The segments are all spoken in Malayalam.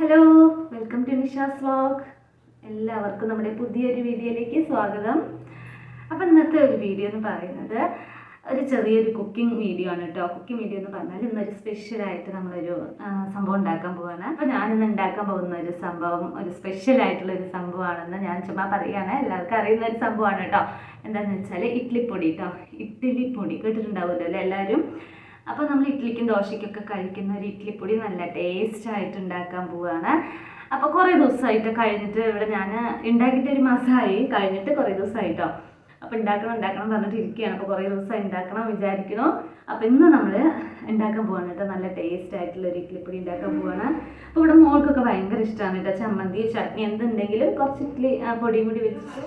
Hello welcome to Nisha's vlog എല്ലാവർക്കും നമ്മുടെ പുതിയൊരു വീഡിയോയിലേക്ക് സ്വാഗതം. അപ്പം ഇന്നത്തെ ഒരു വീഡിയോ എന്ന് പറയുന്നത് ഒരു ചെറിയൊരു കുക്കിംഗ് വീഡിയോ ആണ് കേട്ടോ. കുക്കിംഗ് വീഡിയോ എന്ന് പറഞ്ഞാൽ ഇന്നൊരു സ്പെഷ്യലായിട്ട് നമ്മളൊരു സംഭവം ഉണ്ടാക്കാൻ പോവാണ്. അപ്പോൾ ഞാനിന്ന് ഉണ്ടാക്കാൻ പോകുന്ന ഒരു സംഭവം ഒരു സ്പെഷ്യൽ ആയിട്ടുള്ള ഒരു സംഭവമാണെന്ന് ഞാൻ ചുമ്മാ പറയുകയാണ്. എല്ലാവർക്കും അറിയുന്ന ഒരു സംഭവമാണ് കേട്ടോ. എന്താണെന്ന് വെച്ചാൽ ഇഡ്ലിപ്പൊടി കേട്ടോ ഇഡ്ഡലിപ്പൊടി കേട്ടിട്ടുണ്ടാവുമല്ലോ അല്ലേ എല്ലാവരും? അപ്പോൾ നമ്മൾ ഇഡ്ഡലിക്കും ദോശയ്ക്കൊക്കെ കഴിക്കുന്ന ഒരു ഇഡ്ഡലിപ്പൊടി നല്ല ടേസ്റ്റ് ആയിട്ട് ഉണ്ടാക്കാൻ പോവുകയാണ് അപ്പോൾ കുറേ ദിവസമായിട്ട് കഴിഞ്ഞിട്ട് ഇവിടെ ഞാൻ ഉണ്ടാക്കിയിട്ട് ഒരു മാസമായി. കഴിഞ്ഞിട്ട് കുറേ ദിവസമായിട്ടോ. അപ്പോൾ ഉണ്ടാക്കണം ഉണ്ടാക്കണം പറഞ്ഞിട്ട് ഇരിക്കുകയാണ്. അപ്പോൾ കുറേ ദിവസമായി ഉണ്ടാക്കണം വിചാരിക്കുന്നു. അപ്പോൾ ഇന്ന് നമ്മൾ ഉണ്ടാക്കാൻ പോവാണ് കേട്ടോ. നല്ല ടേസ്റ്റ് ആയിട്ടുള്ള ഒരു ഇഡ്ഡലിപ്പൊടി ഉണ്ടാക്കാൻ പോവാണ്. അപ്പോൾ ഇവിടെ മോൾക്കൊക്കെ ഭയങ്കര ഇഷ്ടമാണ് കേട്ടോ. ചമ്മന്തി ചട്നി എന്തുണ്ടെങ്കിലും കുറച്ച് ഇഡ്ഡലി പൊടിയും കൂടി വെച്ചിട്ട്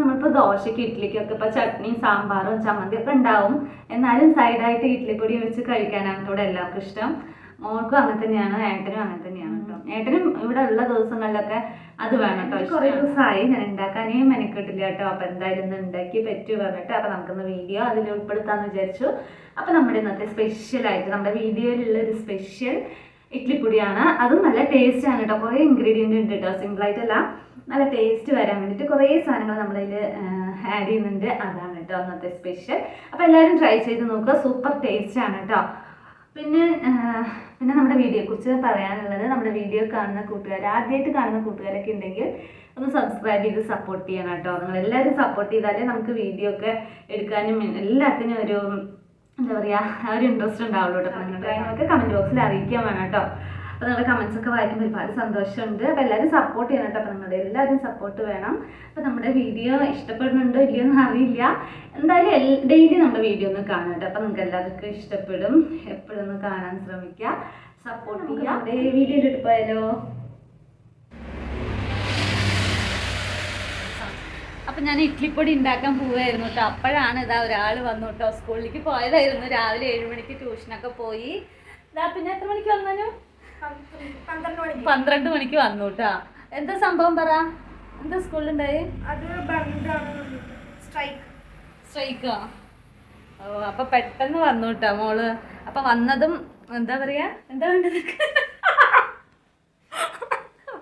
നമ്മളിപ്പോൾ ദോശയ്ക്ക് ഇഡ്ഡലിക്കൊക്കെ ഇപ്പോൾ ചട്നിയും സാമ്പാറും ചമ്മന്തിയൊക്കെ ഉണ്ടാവും. എന്നാലും സൈഡായിട്ട് ഇഡ്ഡലിപ്പൊടി വെച്ച് കഴിക്കാനാണ് ഇവിടെ എല്ലാവർക്കും ഇഷ്ടം. മോൾക്കും അങ്ങനെ തന്നെയാണ് ഏട്ടനും അങ്ങനെ തന്നെയാണ് കേട്ടോ. ഏട്ടനും ഇവിടെ ഉള്ള ദിവസങ്ങളിലൊക്കെ അത് വേണം കേട്ടോ. കുറേ ദിവസമായി ഞാൻ ഉണ്ടാക്കാനേ മെനക്കെട്ടില്ല കേട്ടോ. അപ്പം എന്തായാലും ഇന്ന് ഉണ്ടാക്കി പറ്റൂ പറഞ്ഞിട്ട് അപ്പം നമുക്കൊന്ന് വീഡിയോ അതിൽ ഉൾപ്പെടുത്താമെന്ന് വിചാരിച്ചു. അപ്പം നമ്മുടെ ഇന്നത്തെ സ്പെഷ്യലായിട്ട് നമ്മുടെ വീഡിയോയിലുള്ള ഒരു സ്പെഷ്യൽ ഇഡ്ഡലിപ്പൊടിയാണ് അതും നല്ല ടേസ്റ്റാണ് ആണ് കേട്ടോ. കുറേ ഇൻഗ്രീഡിയന്റ് ഉണ്ട് കേട്ടോ. സിമ്പിളായിട്ടല്ല നല്ല ടേസ്റ്റ് വരാൻ വേണ്ടിയിട്ട് കുറേ സാധനങ്ങൾ നമ്മളതിൽ ആഡ് ചെയ്യുന്നുണ്ട്. അതാണ് കേട്ടോ അന്നത്തെ സ്പെഷ്യൽ അപ്പോൾ എല്ലാവരും ട്രൈ ചെയ്ത് നോക്കുക. സൂപ്പർ ടേസ്റ്റ് ആണ് കേട്ടോ. പിന്നെ പിന്നെ നമ്മുടെ വീഡിയോയെക്കുറിച്ച് പറയാനുള്ളത് നമ്മുടെ വീഡിയോ കാണുന്ന കൂട്ടുകാർ ആദ്യമായിട്ട് കാണുന്ന കൂട്ടുകാരൊക്കെ ഉണ്ടെങ്കിൽ ഒന്ന് സബ്സ്ക്രൈബ് ചെയ്ത് സപ്പോർട്ട് ചെയ്യണം കേട്ടോ. നിങ്ങൾ എല്ലാവരും സപ്പോർട്ട് ചെയ്താലേ നമുക്ക് വീഡിയോ ഒക്കെ എടുക്കാനും എല്ലാത്തിനും ഒരു എന്താ പറയുക ഒരു ഇൻട്രസ്റ്റ് ഉണ്ടാവുള്ളൂ കേട്ടോ. നിങ്ങൾക്ക് കമന്റ് ബോക്സിൽ അറിയിക്കാൻ വേണം കേട്ടോ. അപ്പോൾ നിങ്ങളുടെ കമൻസ് ഒക്കെ വായിക്കുമ്പോൾ ഒരുപാട് സന്തോഷമുണ്ട്. അപ്പോൾ എല്ലാവരും സപ്പോർട്ട് ചെയ്യണം കേട്ടോ. അപ്പോൾ നിങ്ങളുടെ എല്ലാവരും സപ്പോർട്ട് വേണം. അപ്പോൾ നമ്മുടെ വീഡിയോ ഇഷ്ടപ്പെടുന്നുണ്ടോ ഇല്ലയോ എന്ന് അറിയില്ല. എന്തായാലും ഡെയിലി നമ്മുടെ വീഡിയോ ഒന്ന് കാണാം കേട്ടോ. അപ്പോൾ നിങ്ങൾക്ക് എല്ലാവർക്കും ഇഷ്ടപ്പെടും. എപ്പോഴും ഒന്ന് കാണാൻ ശ്രമിക്കുക. സപ്പോർട്ട് ചെയ്യാം. വീഡിയോയിലിട്ട് പോയാലോ അപ്പം ഞാൻ ഇഡ്ലിപ്പൊടി ഉണ്ടാക്കാൻ പോവായിരുന്നു കേട്ടോ. അപ്പോഴാണ് ഇതാ ഒരാൾ വന്നു കേട്ടോ. സ്കൂളിലേക്ക് പോയതായിരുന്നു. രാവിലെ ഏഴ് മണിക്ക് ട്യൂഷനൊക്കെ പോയി. ഇതാ പിന്നെ എത്ര മണിക്ക് വന്നു പന്ത്രണ്ട് മണിക്ക്. വന്നു കേട്ടാ എന്താ സംഭവം പറ. എന്താ സ്കൂളിലുണ്ടായി? സ്ട്രൈക്ക്. ഓ അപ്പൊ പെട്ടെന്ന് വന്നു കേട്ടാ മോൾ. അപ്പൊ വന്നതും എന്താ പറയാ? എന്താ വേണ്ടത്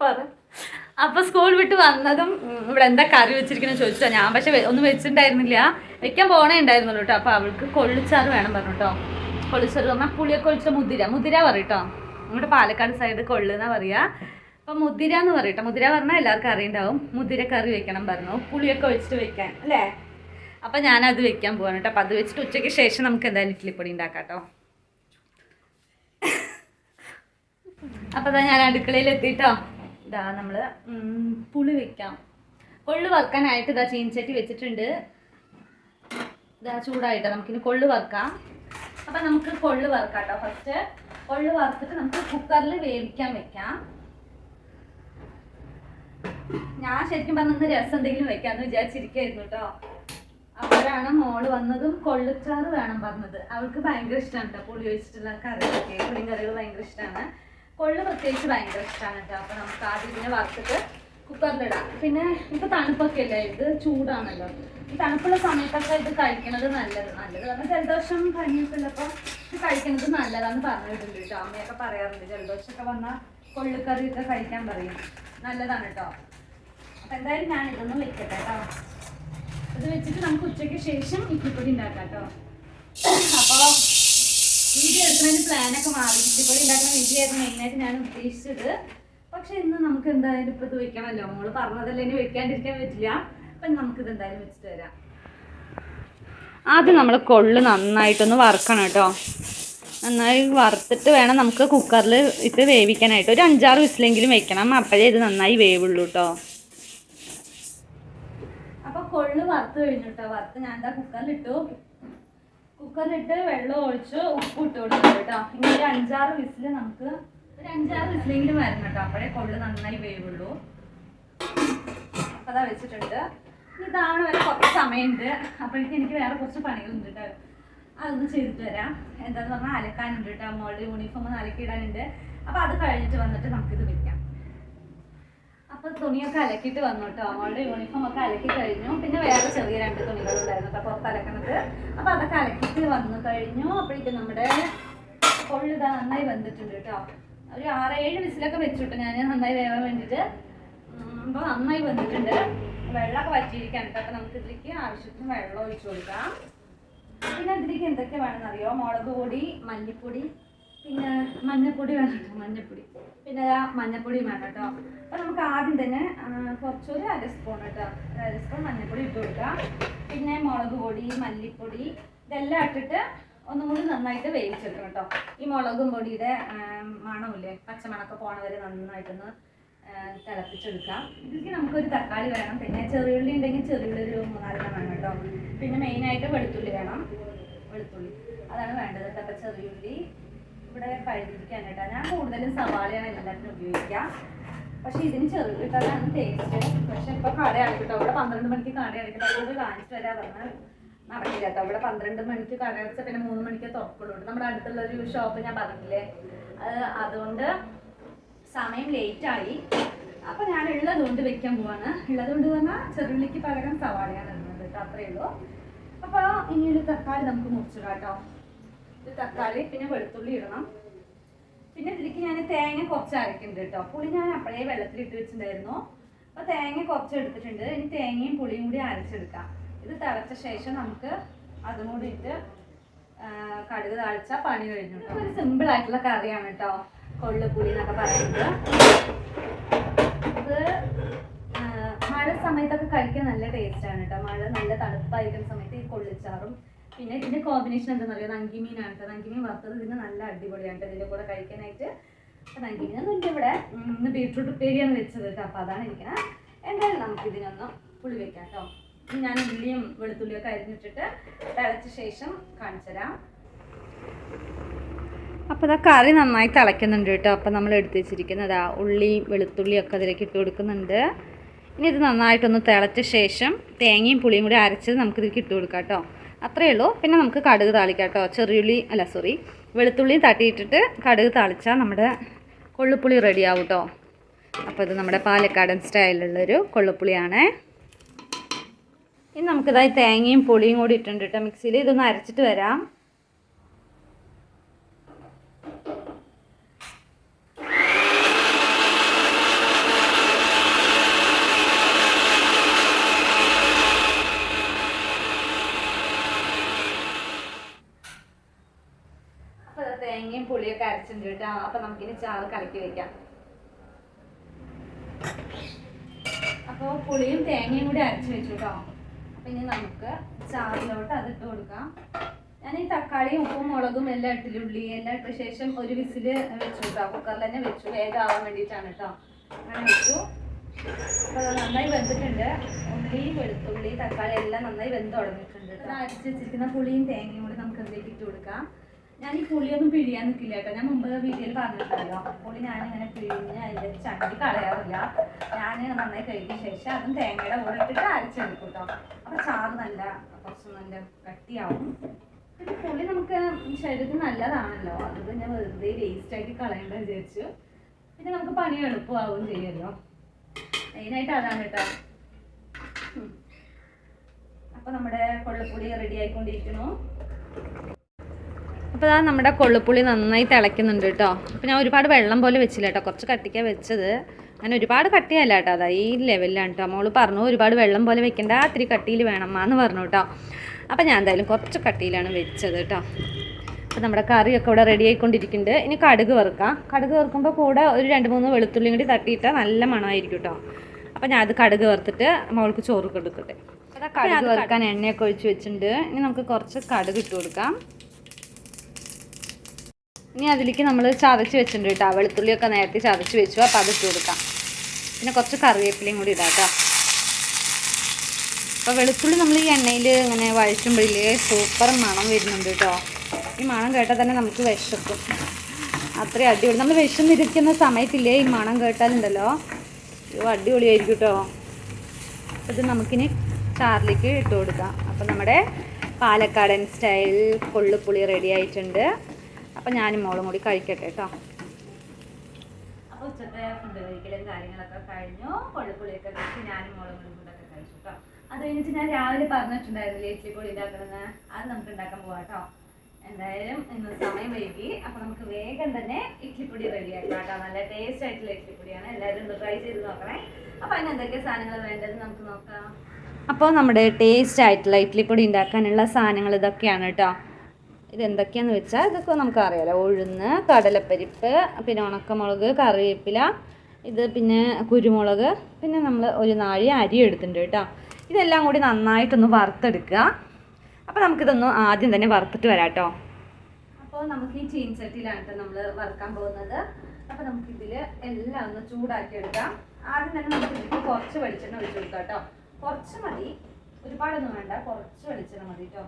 പറ. അപ്പൊ സ്കൂൾ വിട്ട് വന്നതും ഇവിടെ എന്താ കറി വെച്ചിരിക്കുന്നത് ചോദിച്ചോ ഞാൻ പക്ഷെ ഒന്നും വെച്ചിട്ടുണ്ടായിരുന്നില്ല. വെക്കാൻ പോണേ ഉണ്ടായിരുന്നുള്ളൂ കേട്ടോ അപ്പൊ അവൾക്ക് കൊള്ളിച്ചാറ് വേണം പറഞ്ഞു കേട്ടോ കൊള്ളിച്ചാറ് പറഞ്ഞാൽ പുളിയൊക്കെ ഒഴിച്ച മുതിര. മുതിര പറയട്ടോ നമ്മുടെ പാലക്കാട് സൈഡ് കൊള്ളുന്ന പറയാ. അപ്പൊ മുതിര എന്ന് പറയട്ടെ. മുതിര പറഞ്ഞാൽ എല്ലാവർക്കും അറിയണ്ടാവും. മുതിര കറി വെക്കണം പറഞ്ഞു. പുളിയൊക്കെ വെച്ചിട്ട് വെക്കാൻ അല്ലേ? അപ്പൊ ഞാനത് വെക്കാൻ പോവാണ് കേട്ടോ. അപ്പൊ അത് വെച്ചിട്ട് ഉച്ചയ്ക്ക് ശേഷം നമുക്ക് എന്തായാലും ഇഡ്ഡലിപ്പൊടി ഉണ്ടാക്കാം കേട്ടോ. അപ്പൊ ഞാൻ അടുക്കളയിൽ എത്തിട്ടോ. ഇതാ നമ്മൾ പുളി വെക്കാം. കൊള്ളു വറുക്കാനായിട്ട് ഇതാ ചീൻചട്ടി വെച്ചിട്ടുണ്ട്. ഇതാ ചൂടായിട്ട്. നമുക്കിനി കൊള്ളു വറുക്കാം. അപ്പൊ നമുക്ക് കൊള്ളു വറുക്കാം ഫസ്റ്റ് കൊള്ളു വറുത്തിട്ട് നമുക്ക് കുക്കറിൽ വേവിക്കാൻ വെക്കാം. ഞാൻ ശരിക്കും പറഞ്ഞ രസം എന്തെങ്കിലും വെക്കാന്ന് വിചാരിച്ചിരിക്കായിരുന്നു കേട്ടോ അപ്പോഴാണ് മോൾ വന്നതും കൊള്ളിച്ചാറ് വേണം പറഞ്ഞത്. അവൾക്ക് ഭയങ്കര ഇഷ്ടമാണ് കേട്ടോ പുളി വെച്ചിട്ടുള്ള കറികളൊക്കെ. പുളിയും കറികൾ ഭയങ്കര ഇഷ്ടമാണ് കൊള്ളു പ്രത്യേകിച്ച് ഭയങ്കര ഇഷ്ടമാണ് കേട്ടോ അപ്പൊ നമുക്ക് ആദ്യം ഇതിനെ വറുത്തിട്ട് കുക്കറിലിടാം. പിന്നെ ഇപ്പൊ തണുപ്പൊക്കെ അല്ലേ ഇത് ചൂടാണല്ലോ. തണുപ്പുള്ള സമയത്തൊക്കെ ഇത് കഴിക്കണത് നല്ലത്. നല്ലത് കാരണം ജലദോഷം പനിയൊക്കെ ഉള്ളപ്പോൾ ഇത് കഴിക്കുന്നത് നല്ലതാന്ന് പറഞ്ഞിട്ടുണ്ട് കേട്ടോ. അമ്മയൊക്കെ പറയാറുണ്ട്. ജലദോഷമൊക്കെ വന്നാൽ കൊള്ളുകറിയൊക്കെ കഴിക്കാൻ പറയും. നല്ലതാണ് കേട്ടോ. അപ്പൊ എന്തായാലും ഞാൻ ഇതൊന്ന് വെക്കട്ടെ കേട്ടോ. ഇത് വെച്ചിട്ട് നമുക്ക് ഉച്ചയ്ക്ക് ശേഷം ഇക്കിപ്പൊടി ഉണ്ടാക്കാം കേട്ടോ. അപ്പോൾ വീഡിയോ എടുക്കുന്നതിന് പ്ലാനൊക്കെ മാറി. ഇക്കിപ്പൊടി ഉണ്ടാക്കുന്ന വീഡിയോ ആയിരുന്നു മെയിനായിട്ട് ഞാൻ ഉദ്ദേശിച്ചത്. പക്ഷെ ഇന്ന് നമുക്ക് എന്തായാലും ഇപ്പൊ ഇത് വെക്കണമല്ലോ. പറഞ്ഞതല്ലേ ഇനി വെക്കാണ്ടിരിക്കാൻ പറ്റില്ല. അപ്പൊ നമുക്ക് ഇത് എന്തായാലും വെച്ചിട്ട് വരാം. ആദ്യം നമ്മൾ കൊള്ളു നന്നായിട്ടൊന്ന് വറുക്കണം കേട്ടോ. നന്നായി വറുത്തിട്ട് വേണം നമുക്ക് കുക്കറിൽ ഇത് വേവിക്കാനായിട്ട്. ഒരു അഞ്ചാറ് വിസിലെങ്കിലും വെക്കണം. അപ്പോഴേ ഇത് നന്നായി വേവുള്ളൂ കേട്ടോ. അപ്പൊ കൊള്ളു വറുത്ത് കഴിഞ്ഞു കേട്ടോ. വറുത്ത് ഞാൻ എന്താ കുക്കറിലിട്ടു. കുക്കറിലിട്ട് വെള്ളം ഒഴിച്ച് ഉപ്പ് ഇട്ട് കൊടുക്കാം കേട്ടോ. ഇനി ഒരു അഞ്ചാറ് വിസിൽ നമുക്ക് അഞ്ചാറ് വിസിലെങ്കിലും വരണം കേട്ടോ. അപ്പോഴേ കൊള്ളു നന്നായി വേവുള്ളൂ. അപ്പൊ അതാ വെച്ചിട്ടുണ്ട് ഇതാണ് വരെ കുറച്ച് സമയമുണ്ട്. അപ്പോഴേക്കും എനിക്ക് വേറെ കുറച്ച് പണികളുണ്ട് കേട്ടോ. അതൊന്ന് ചെയ്തിട്ട് വരാം. എന്താന്ന് പറഞ്ഞാൽ അലക്കാനുണ്ട് കേട്ടോ. മോളുടെ യൂണിഫോം ഒന്ന് അലക്കിയിടാനുണ്ട് അപ്പൊ അത് കഴിഞ്ഞിട്ട് വന്നിട്ട് നമുക്കിത് വെക്കാം. അപ്പൊ തുണിയൊക്കെ അലക്കിയിട്ട് വന്നു കേട്ടോ. അവളുടെ യൂണിഫോം ഒക്കെ അലക്കി കഴിഞ്ഞു. പിന്നെ വേറെ ചെറിയ രണ്ട് തുണികളുണ്ടായിരുന്നു കേട്ടോ പുറത്ത് അലക്കണത്. അപ്പൊ അതൊക്കെ അലക്കിയിട്ട് വന്നു കഴിഞ്ഞു. അപ്പോഴേക്കും നമ്മുടെ കൊള്ളിതാ നന്നായി വന്നിട്ടുണ്ട് കേട്ടോ. ഒരു ആറേഴ് വിസിലൊക്കെ വെച്ചിട്ട് ഞാൻ നന്നായി വേവാൻ വേണ്ടിയിട്ട് അപ്പോൾ നന്നായി വന്നിട്ടുണ്ട് വെള്ളമൊക്കെ വറ്റിയിരിക്കാൻ അപ്പോൾ നമുക്ക് ഇതിലേക്ക് ആവശ്യത്തിന് വെള്ളം ഒഴിച്ചു കൊടുക്കാം. പിന്നെ ഇതിലേക്ക് എന്തൊക്കെ വേണമെന്ന് അറിയോ മുളക് പൊടി മല്ലിപ്പൊടി പിന്നെ മഞ്ഞപ്പൊടി വേണം കേട്ടോ മഞ്ഞപ്പൊടി. പിന്നെ മഞ്ഞപ്പൊടി വേണം കേട്ടോ. അപ്പോൾ നമുക്ക് ആദ്യം തന്നെ കുറച്ചൊരു അര സ്പൂൺ കേട്ടോ അര സ്പൂൺ മഞ്ഞപ്പൊടി ഇട്ട് കൊടുക്കാം. പിന്നെ മുളക് പൊടി മല്ലിപ്പൊടി ഇതെല്ലാം ഇട്ടിട്ട് ഒന്നും കൂടി നന്നായിട്ട് വേവിച്ചെടുക്കണം കേട്ടോ. ഈ മുളകും പൊടിയുടെ മണമില്ലേ പച്ചമണമൊക്കെ പോണവരെ നന്നായിട്ടൊന്ന് തിളപ്പിച്ചെടുക്കാം. ഇതിലേക്ക് നമുക്കൊരു തക്കാളി വേണം. പിന്നെ ചെറിയുള്ളി ഉണ്ടെങ്കിൽ ചെറിയുള്ളി ഒരു മൂന്നാലെണ്ണം വേണം കേട്ടോ. പിന്നെ മെയിനായിട്ട് വെളുത്തുള്ളി വേണം. വെളുത്തുള്ളി. അതാണ് വേണ്ടത് കേട്ടോ. അപ്പം ചെറിയുള്ളി ഇവിടെ കഴുകിയിരിക്കാൻ കേട്ടോ. ഞാൻ കൂടുതലും സവാളയാണ് എല്ലാത്തിനും ഉപയോഗിക്കുക. പക്ഷേ ഇതിന് ചെറുള്ളി ഇട്ടാലാണ് ടേസ്റ്റ് പക്ഷെ ഇപ്പൊ കടയാണ് കേട്ടോ ഇവിടെ പന്ത്രണ്ട് മണിക്ക് കടയാണ് കേട്ടോ അതുകൊണ്ട് കാണിച്ചു തരാ പറഞ്ഞാൽ നടക്കില്ല ഇവിടെ പന്ത്രണ്ട് മണിക്ക് കട അടച്ച പിന്നെ മൂന്ന് മണിക്ക് തുറക്കുള്ളൂ നമ്മുടെ അടുത്തുള്ള ഒരു ഷോപ്പ് ഞാൻ പറഞ്ഞില്ലേ അതുകൊണ്ട് സമയം ലേറ്റ് ആയി. അപ്പൊ ഞാൻ ഉള്ളത് കൊണ്ട് വെക്കാൻ പോവാണ്. ഉള്ളത് കൊണ്ട് പറഞ്ഞാൽ ചെറുള്ളിക്ക് പകരം സവാളയാണ് ഇടുന്നത് കേട്ടോ. അത്രയേ ഉള്ളൂ. അപ്പൊ ഇനി ഒരു തക്കാളി നമുക്ക് മുറിച്ചിടാം കേട്ടോ. ഒരു തക്കാളി പിന്നെ വെളുത്തുള്ളി ഇടണം. പിന്നെ ഇതിലേക്ക് ഞാൻ തേങ്ങ കുറച്ച് അരക്കുന്നുണ്ട് കേട്ടോ. പുളി ഞാൻ അപ്പോഴേ വെള്ളത്തിൽ ഇട്ട് വെച്ചിട്ടുണ്ടായിരുന്നു. അപ്പൊ തേങ്ങ കുറച്ച് എടുത്തിട്ടുണ്ട്. ഇനി തേങ്ങയും പുളിയും കൂടി അരച്ചെടുക്കാം. ഇത് തിളച്ച ശേഷം നമുക്ക് അതും കൂടി ഇട്ട് കടുക് താഴ്ച പണി കഴിഞ്ഞു ഒരു സിമ്പിൾ ആയിട്ടുള്ള കറിയാണ് കേട്ടോ. കൊള്ളുപുളി എന്നൊക്കെ പറയുന്നത്. ഇത് മഴ സമയത്തൊക്കെ കഴിക്കാൻ നല്ല ടേസ്റ്റ് ആണ് കേട്ടോ. മഴ നല്ല തണുപ്പായിരിക്കുന്ന സമയത്ത് ഈ കൊള്ളിച്ചാറും. പിന്നെ ഇതിന്റെ കോമ്പിനേഷൻ എന്താണെന്ന് അറിയാം നങ്കിമീനാണ് കേട്ടോ. നങ്കിമീൻ വറുത്തത് ഇതിന് നല്ല അടിപൊളിയാണ് കേട്ടോ. ഇതിന്റെ കൂടെ കഴിക്കാനായിട്ട്. എന്റെ ഇവിടെ. ഇന്ന് ബീട്രൂട്ട് ഉപ്പേരിയാണ് വെച്ചത് കേട്ടോ. അപ്പൊ അതാണ് ഇരിക്കുന്നത് എന്തായാലും നമുക്ക് ഇതിനൊന്ന് പുളി വെക്കാം കേട്ടോ. ഞാൻ ഉള്ളിയും വെളുത്തുള്ളിയും ഒക്കെ അരിഞ്ഞിട്ടിട്ട് തിളച്ച ശേഷം കാണിച്ചുതരാം അപ്പോൾ ഇതാ കറി നന്നായി തിളയ്ക്കുന്നുണ്ട് കേട്ടോ. അപ്പോൾ നമ്മൾ എടുത്ത് വെച്ചിരിക്കുന്നത് ആ ഉള്ളി വെളുത്തുള്ളിയൊക്കെ അതിലേക്ക് ഇട്ട് കൊടുക്കുന്നുണ്ട്. ഇനി ഇത് നന്നായിട്ടൊന്ന് തിളച്ച ശേഷം തേങ്ങയും പുളിയും കൂടി അരച്ചത് നമുക്ക് ഇതിലേക്ക് ഇട്ട് കൊടുക്കാം കേട്ടോ. അത്രയേ ഉള്ളൂ. പിന്നെ നമുക്ക് കടുക് താളിക്കാം കേട്ടോ. ചെറിയുള്ളി അല്ല സോറി വെളുത്തുള്ളിയും തട്ടിയിട്ടിട്ട് കടുക് താളിച്ചാൽ നമ്മുടെ കൊള്ളുപ്പുളി റെഡിയാവും കേട്ടോ. അപ്പോൾ ഇത് നമ്മുടെ പാലക്കാടൻ സ്റ്റൈലിലുള്ളൊരു കൊള്ളുപ്പുളിയാണേ ഇനി നമുക്കിതായി തേങ്ങയും പുളിയും കൂടി ഇട്ടുണ്ട് കേട്ടോ. മിക്സിയിൽ ഇതൊന്ന് അരച്ചിട്ട് വരാം. തേങ്ങയും പുളിയൊക്കെ അരച്ചിട്ടുണ്ട് കേട്ടോ. അപ്പൊ നമുക്കിനി ചാറ് കലക്കി വെക്കാം. അപ്പോൾ പുളിയും തേങ്ങയും കൂടി അരച്ച് വെച്ചു കേട്ടോ. ഇനി നമുക്ക് ചാറിലോട്ട് അത് ഇട്ട് കൊടുക്കാം. ഞാൻ ഈ തക്കാളിയും ഉപ്പും മുളകും എല്ലാം ഇട്ടിലുള്ളി എല്ലാം ഇട്ട ശേഷം ഒരു വിസിൽ വെച്ചു കേട്ടോ. കുക്കറിൽ തന്നെ വെച്ചു. വേഗം ആവാൻ വേണ്ടിയിട്ടാണ് കേട്ടോ. അങ്ങനെ വെച്ചു. അപ്പോൾ നന്നായി വെന്തിട്ടുണ്ട്. ഉള്ളി വെളുത്തുള്ളി തക്കാളി എല്ലാം നന്നായി വെന്ത് തുടങ്ങിയിട്ടുണ്ട് അരച്ച് വെച്ചിരിക്കുന്ന പുളിയും തേങ്ങയും കൂടി നമുക്ക് അതിലേക്ക് ഇട്ട് കൊടുക്കാം. ഞാൻ ഈ പുളിയൊന്നും പിഴിയാൻ നിൽക്കില്ല കേട്ടോ. ഞാൻ മുമ്പ് വീഡിയോയിൽ പറഞ്ഞിട്ടുണ്ടല്ലോ. പുളി ഞാനിങ്ങനെ പിഴിഞ്ഞ് അതിന്റെ ചട്ടി കളയാറില്ല. ഞാൻ നന്നായി കഴുകിയ ശേഷം അതും തേങ്ങയുടെ കൂടെ ഇട്ടിട്ട് അരച്ചെടുക്കും കേട്ടോ. അപ്പോൾ ചാറ് നല്ല കുറച്ച് നല്ല കട്ടിയാവും. പിന്നെ പുളി നമുക്ക് ശരീരത്തിന് നല്ലതാണല്ലോ. അത് ഞാൻ വെറുതെ വേസ്റ്റ് ആക്കി കളയേണ്ട വിചാരിച്ചു. പിന്നെ നമുക്ക് പണി എളുപ്പമാവുകയും ചെയ്യുമല്ലോ മെയിനായിട്ട് അതാണ് കേട്ടോ. ഉം. അപ്പൊ നമ്മുടെ കൊള്ളപ്പുളി റെഡി ആയിക്കൊണ്ടിരിക്കുന്നു. അപ്പോൾ അതാ നമ്മുടെ കൊള്ളുപ്പുളി നന്നായി തിളയ്ക്കുന്നുണ്ട് കേട്ടോ. അപ്പോൾ ഞാൻ ഒരുപാട് വെള്ളം പോലെ വെച്ചില്ല കേട്ടോ. കുറച്ച് കട്ടിക്കാണ് വെച്ചത്. അങ്ങനെ ഒരുപാട് കട്ടിയല്ല കേട്ടോ. അതാ ഈ ലെവലിലാണ് കേട്ടോ. മോൾ പറഞ്ഞു ഒരുപാട് വെള്ളം പോലെ വെക്കേണ്ട. ഇത്തിരി കട്ടിയിൽ എന്ന് പറഞ്ഞു കേട്ടോ. അപ്പോൾ ഞാൻ എന്തായാലും കുറച്ച് കട്ടിയിലാണ് വെച്ചത് കേട്ടോ. അപ്പോൾ നമ്മുടെ കറിയൊക്കെ ഇവിടെ റെഡി ആയിക്കൊണ്ടിരിക്കുന്നുണ്ട്. ഇനി കടുക് വറുക്കാം. കടുക് വറുക്കുമ്പോൾ കൂടെ ഒരു രണ്ട് മൂന്ന് വെളുത്തുള്ളി കൂടി തട്ടിയിട്ടാൽ നല്ല മണമായിരിക്കും കേട്ടോ. അപ്പോൾ ഞാൻ അത് കടുക് വറുത്തിട്ട് മോൾക്ക് ചോറ് കൊടുക്കട്ടെ. കടുക് വറുക്കാൻ എണ്ണയൊക്കെ ഒഴിച്ച് വെച്ചിട്ടുണ്ട്. ഇനി നമുക്ക് കുറച്ച് കടുക് ഇട്ട് കൊടുക്കാം. ഇനി അതിലേക്ക് നമ്മൾ ചതച്ച് വെച്ചിട്ടുണ്ട് കേട്ടോ. വെളുത്തുള്ളിയൊക്കെ നേരത്തെ ചതച്ച് വെച്ചു. അപ്പോൾ അത് ഇട്ട് കൊടുക്കാം. പിന്നെ കുറച്ച് കറിവേപ്പിലയും കൂടി ഇടാം കേട്ടോ. അപ്പോൾ വെളുത്തുള്ളി നമ്മൾ ഈ എണ്ണയിൽ ഇങ്ങനെ വഴിച്ചുമ്പോഴില്ലേ സൂപ്പർ മണം വരുന്നുണ്ട് കേട്ടോ. ഈ മണം കേട്ടാൽ തന്നെ നമുക്ക് വിശക്കും. അത്രയും അടിപൊളി. നമ്മൾ വിശന്നിരിക്കുന്ന സമയത്തില്ലേ ഈ മണം കേട്ടാലുണ്ടല്ലോ? അടിപൊളിയായിരിക്കും കേട്ടോ. ഇത് നമുക്കിനി ചാറിലേക്ക് ഇട്ട് കൊടുക്കാം. അപ്പോൾ നമ്മുടെ പാലക്കാടൻ സ്റ്റൈൽ കൊള്ളുപുളി റെഡി ആയിട്ടുണ്ട്. അപ്പോൾ ഞാനും മോളും കൂടി കഴിക്കട്ടെ കേട്ടോ അപ്പോൾ ഉച്ചത്തെ ഫുഡ് കഴിക്കലും കാര്യങ്ങളൊക്കെ കഴിഞ്ഞു. കൊള്ളുപുളിയൊക്കെ കഴിച്ച് ഞാനും മോളും കൂടി ഫുഡൊക്കെ കഴിച്ചു കേട്ടോ അത് കഴിഞ്ഞിട്ട് ഞാൻ രാവിലെ പറഞ്ഞിട്ടുണ്ടായിരുന്നില്ലേ ഇഡ്ലി പൊടി ഉണ്ടാക്കണമെന്ന് അത് നമുക്ക് ഉണ്ടാക്കാൻ പോവാം കേട്ടോ എന്തായാലും ഇന്ന് സമയം വൈകി. അപ്പോൾ നമുക്ക് വേഗം തന്നെ ഇഡ്ലിപ്പൊടി റെഡിയാക്കാം കേട്ടോ നല്ല ടേസ്റ്റ് ആയിട്ടുള്ള ഇഡ്ലിപ്പൊടിയാണ് എല്ലാവരും ഒന്ന് ട്രൈ ചെയ്ത് നോക്കണേ. അപ്പോൾ അതിന് എന്തൊക്കെ സാധനങ്ങൾ വേണ്ടത് നമുക്ക് നോക്കാം. അപ്പോൾ നമ്മുടെ ടേസ്റ്റ് ആയിട്ടുള്ള ഇഡ്ലിപ്പൊടി ഉണ്ടാക്കാനുള്ള സാധനങ്ങൾ ഇതൊക്കെയാണ് കേട്ടോ ഇതെന്തൊക്കെയാന്ന് വെച്ചാൽ ഇതൊക്കെ നമുക്ക് അറിയാലോ. ഉഴുന്ന് കടലപ്പരിപ്പ് പിന്നെ ഉണക്കമുളക് കറിവേപ്പില ഇത് പിന്നെ കുരുമുളക് പിന്നെ നമ്മൾ ഒരു നാഴി അരി എടുത്തിട്ടുണ്ട് കേട്ടോ. ഇതെല്ലാം കൂടി നന്നായിട്ടൊന്ന് വറുത്തെടുക്കുക. അപ്പോൾ നമുക്കിതൊന്ന് ആദ്യം തന്നെ വറുത്തിട്ട് വരാം കേട്ടോ. അപ്പോൾ നമുക്ക് ഈ ചീൻചട്ടിയിലാണ് നമ്മൾ വറുക്കാൻ പോകുന്നത്. അപ്പോൾ നമുക്കിതിൽ എല്ലാം ഒന്ന് ചൂടാക്കി എടുക്കാം ആദ്യം തന്നെ നമുക്ക് ഇതിലേക്ക് കുറച്ച് വെളിച്ചെണ്ണ ഒഴിച്ച് കൊടുക്കാം കേട്ടോ. കുറച്ച് മതി. ഒരുപാടൊന്നും വേണ്ട. കുറച്ച് വെളിച്ചെണ്ണ മതി കേട്ടോ.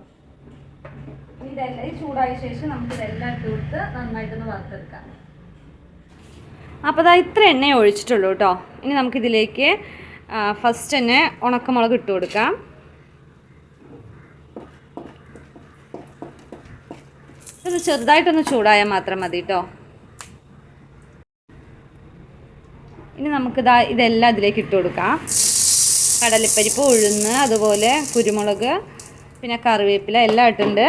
ഇതെല്ലാം ഈ ചൂടായ ശേഷം നമുക്ക് ഇതെല്ലാം ഇട്ട് നന്നായിട്ടൊന്ന് വറുത്തെടുക്കാം. അപ്പോൾ അതാ ഇത്ര എണ്ണ ഒഴിച്ചിട്ടുള്ളൂ കേട്ടോ. ഇനി നമുക്കിതിലേക്ക് ഫസ്റ്റ് തന്നെ ഉണക്കമുളക് ഇട്ട് കൊടുക്കാം. ഇത് ചെറുതായിട്ടൊന്ന് ചൂടായാൽ മാത്രം മതി കേട്ടോ. ഇനി നമുക്കിതാ ഇതെല്ലാം ഇതിലേക്ക് ഇട്ട് കൊടുക്കാം. കടലപ്പരിപ്പ് ഉഴുന്ന് അതുപോലെ കുരുമുളക് പിന്നെ കറിവേപ്പില എല്ലാം ഇട്ടുണ്ട്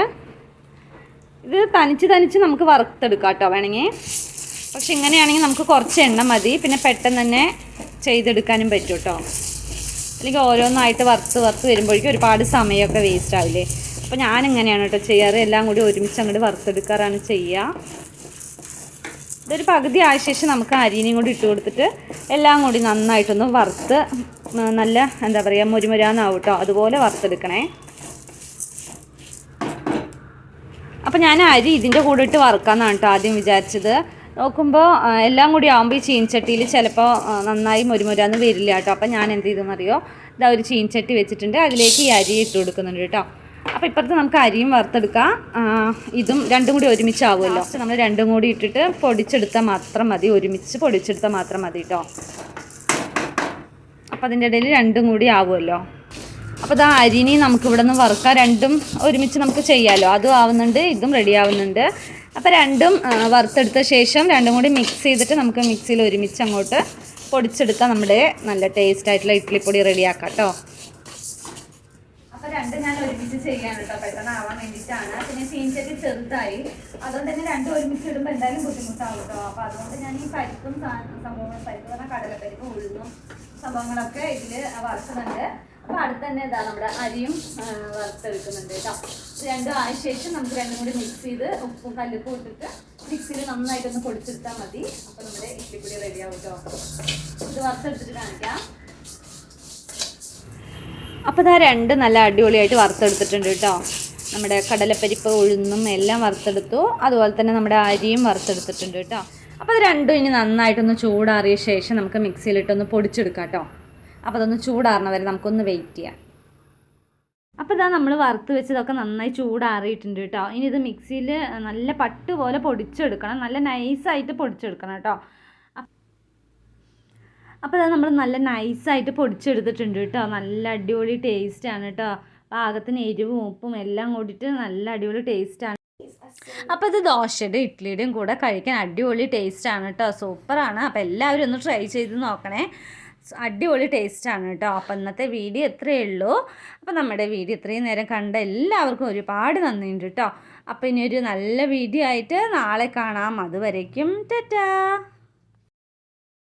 ഇത് തനിച്ച് തനിച്ച് നമുക്ക് വറുത്തെടുക്കാം കേട്ടോ വേണമെങ്കിൽ. പക്ഷെ ഇങ്ങനെയാണെങ്കിൽ നമുക്ക് കുറച്ച് എണ്ണ മതി. പിന്നെ പെട്ടെന്ന് തന്നെ ചെയ്തെടുക്കാനും പറ്റും കേട്ടോ. അല്ലെങ്കിൽ ഓരോന്നായിട്ട് വറുത്ത് വറുത്ത് വരുമ്പോഴേക്കും ഒരുപാട് സമയമൊക്കെ വേസ്റ്റ് ആവില്ലേ. അപ്പോൾ ഞാനിങ്ങനെയാണ് കേട്ടോ ചെയ്യാറ്. എല്ലാം കൂടി ഒരുമിച്ച് അങ്ങോട്ട് വറുത്തെടുക്കാറാണ് ചെയ്യുക. ഇതൊരു പകുതി ആയ ശേഷം നമുക്ക് അരിനെയും കൂടി ഇട്ട് കൊടുത്തിട്ട് എല്ലാം കൂടി നന്നായിട്ടൊന്ന് വറുത്ത് നല്ല എന്താ പറയുക മുരുമുരാന്നാവും കേട്ടോ. അതുപോലെ വറുത്തെടുക്കണേ. അപ്പോൾ ഞാൻ അരി ഇതിന്റെ കൂടെ ഇട്ട് വറുക്കാമെന്നാണ് കേട്ടോ ആദ്യം വിചാരിച്ചത്. നോക്കുമ്പോൾ എല്ലാം കൂടി ആകുമ്പോൾ ഈ ചീൻചട്ടിയിൽ ചിലപ്പോൾ നന്നായി മുരുമുരാന്ന് വരില്ല കേട്ടോ അപ്പോൾ ഞാൻ എന്ത് ചെയ്തെന്നറിയോ ഇതാ ഒരു ചീൻചട്ടി വെച്ചിട്ടുണ്ട്. അതിലേക്ക് ഈ അരി ഇട്ട് കൊടുക്കുന്നുണ്ട് കേട്ടോ അപ്പോൾ ഇപ്പുറത്ത് നമുക്ക് അരിയും വറുത്തെടുക്കാം. ഇതും രണ്ടും കൂടി ഒരുമിച്ചാവുമല്ലോ. നമ്മൾ രണ്ടും കൂടി ഇട്ടിട്ട് പൊടിച്ചെടുത്താൽ മാത്രം മതി. ഒരുമിച്ച് പൊടിച്ചെടുത്താൽ മാത്രം മതി കേട്ടോ അപ്പോൾ അതിന്റെ ഇടയിൽ രണ്ടും കൂടി ആവുമല്ലോ. അപ്പോൾ ഇതാ നമുക്ക് ഇവിടെ നിന്ന് വറുക്കാം. രണ്ടും ഒരുമിച്ച് നമുക്ക് ചെയ്യാമല്ലോ അതും ആവുന്നുണ്ട് ഇതും റെഡി ആവുന്നുണ്ട്. അപ്പോൾ രണ്ടും വറുത്തെടുത്ത ശേഷം രണ്ടും കൂടി മിക്സ് ചെയ്തിട്ട് നമുക്ക് മിക്സിയിൽ ഒരുമിച്ച് അങ്ങോട്ട് പൊടിച്ചെടുത്താൽ നമ്മുടെ നല്ല ടേസ്റ്റ് ആയിട്ടുള്ള ഇഡ്ഡലിപ്പൊടി റെഡിയാക്കാം കേട്ടോ അപ്പോൾ രണ്ടും ഞാൻ ഒരുമിച്ച് ചെയ്യാണ് കേട്ടോ പെട്ടെന്ന് ആവാൻ വേണ്ടിയിട്ടാണ്. പിന്നെ ചീഞ്ചട്ടി ചെറുതായി. അതുകൊണ്ട് തന്നെ രണ്ടും ഒരുമിച്ച് ഇടുമ്പോൾ എന്തായാലും ബുദ്ധിമുട്ടാവും കേട്ടോ അപ്പോൾ അതുകൊണ്ട് ഞാൻ ഈ പരിപ്പും സാ- സംഭവങ്ങളും പരിപ്പ് പറഞ്ഞാൽ കടലപ്പരിപ്പ് ഉഴുന്നും സംഭവങ്ങളൊക്കെ ഇതിൽ വറുക്കുന്നുണ്ട്. അപ്പോൾ അടുത്ത് തന്നെ ഇതാ നമ്മുടെ അരിയും വറുത്തെടുക്കുന്നുണ്ട് കേട്ടോ. രണ്ടും ആയ ശേഷം നമുക്ക് രണ്ടും കൂടി മിക്സ് ചെയ്ത് ഉപ്പും കല്ലുപ്പും ഇട്ടിട്ട് മിക്സിയിൽ നന്നായിട്ടൊന്ന് പൊടിച്ചെടുത്താൽ മതി. അപ്പൊ നമ്മുടെ ഇഡ്ലിപ്പൊടി റെഡിയാവും കേട്ടോ. ഇത് വറുത്തെടുത്തിട്ട് കാണിക്കാം. അപ്പോൾ ഇതാ രണ്ട് നല്ല അടിപൊളിയായിട്ട് വറുത്തെടുത്തിട്ടുണ്ട് കേട്ടോ. നമ്മുടെ കടലപ്പരിപ്പ് ഉഴുന്നും എല്ലാം വറുത്തെടുത്തു. അതുപോലെ തന്നെ നമ്മുടെ അരിയും വറുത്തെടുത്തിട്ടുണ്ട് കേട്ടോ. അപ്പോൾ അത് രണ്ടും ഇനി നന്നായിട്ടൊന്ന് ചൂടാറിയ ശേഷം നമുക്ക് മിക്സിയിലിട്ടൊന്ന് പൊടിച്ചെടുക്കാം കേട്ടോ. അപ്പോൾ അതൊന്ന് ചൂടാറണ. വരെ നമുക്കൊന്ന് വെയിറ്റ് ചെയ്യാം. അപ്പോൾ ഇതാ നമ്മൾ വറുത്ത് വെച്ചതൊക്കെ നന്നായി ചൂടാറിയിട്ടുണ്ട് കേട്ടോ. ഇനി ഇത് മിക്സിയിൽ നല്ല പട്ട് പോലെ പൊടിച്ചെടുക്കണം. നല്ല നൈസായിട്ട് പൊടിച്ചെടുക്കണം കേട്ടോ. അപ്പോൾ അത് നമ്മൾ നല്ല നൈസായിട്ട് പൊടിച്ചെടുത്തിട്ടുണ്ട് കേട്ടോ. നല്ല അടിപൊളി ടേസ്റ്റ് ആണ് കേട്ടോ. പാകത്തിന് എരിവും ഉപ്പും എല്ലാം കൂടിയിട്ട് നല്ല അടിപൊളി ടേസ്റ്റ് ആണ്. അപ്പോൾ ഇത് ദോശയുടെ ഇഡ്ഡലിയുടെയും കൂടെ കഴിക്കാൻ അടിപൊളി ടേസ്റ്റ് ആണ് കേട്ടോ. സൂപ്പറാണ്. അപ്പോൾ എല്ലാവരും ഒന്ന് ട്രൈ ചെയ്ത് നോക്കണേ. അടിപൊളി ടേസ്റ്റാണ് കേട്ടോ. അപ്പോൾ ഇന്നത്തെ വീഡിയോ എത്രയേ ഉള്ളൂ. അപ്പോൾ നമ്മുടെ വീഡിയോ ഇത്രയും നേരം കണ്ട എല്ലാവർക്കും ഒരുപാട് നന്ദിയുണ്ട് കേട്ടോ. അപ്പോൾ ഇനി ഒരു നല്ല വീഡിയോ ആയിട്ട് നാളെ കാണാം. അതുവരേക്കും ടാറ്റാ.